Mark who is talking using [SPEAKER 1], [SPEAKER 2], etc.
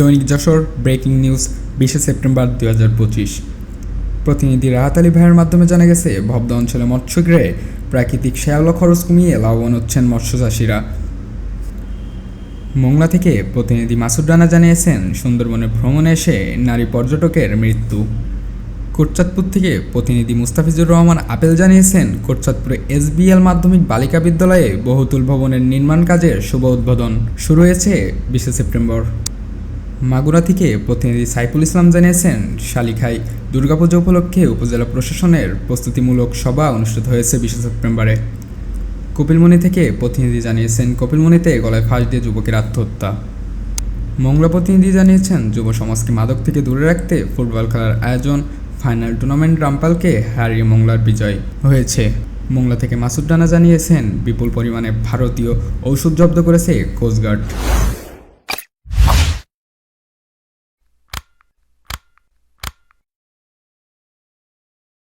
[SPEAKER 1] দৈনিক Jessore breaking news, বিশে September দুই হাজার পঁচিশ। প্রতিনিধি রাহাত আলী ভাইয়ের মাধ্যমে জানা গেছে ভবদ অঞ্চলে মৎস্যগৃহে প্রাকৃতিক শ্যাওলা খরচ কমিয়ে লাভবান হচ্ছেন মৎস্য চাষিরা। মোংলা থেকে প্রতিনিধি মাসুদ রানা জানিয়েছেন, সুন্দরবনে ভ্রমণে এসে নারী পর্যটকের মৃত্যু। কোটচাঁদপুর থেকে প্রতিনিধি মুস্তাফিজুর রহমান আপেল জানিয়েছেন, কোটচাঁদপুরে এসবিএল মাধ্যমিক বালিকা বিদ্যালয়ে বহুতুল ভবনের নির্মাণ কাজের শুভ উদ্বোধন শুরু হয়েছে বিশে সেপ্টেম্বর। মাগুরা থেকে প্রতিনিধি সাইফুল ইসলাম জানিয়েছেন শালিখাই দুর্গাপুজো উপলক্ষে উপজেলা প্রশাসনের প্রস্তুতিমূলক সভা অনুষ্ঠিত হয়েছে বিশে সেপ্টেম্বরে। কপিলমণি থেকে প্রতিনিধি জানিয়েছেন, কপিলমণিতে গলায় ফাঁস দিয়ে যুবকের আত্মহত্যা। মংলা প্রতিনিধি জানিয়েছেন, যুব সমাজকে মাদক থেকে দূরে রাখতে ফুটবল খেলার আয়োজন, ফাইনাল টুর্নামেন্ট রামপালকে হারিয়ে মোংলার বিজয় হয়েছে। মোংলা থেকে মাসুদ ডানা জানিয়েছেন, বিপুল পরিমাণে ভারতীয় ঔষধ জব্দ করেছে কোস্টগার্ড।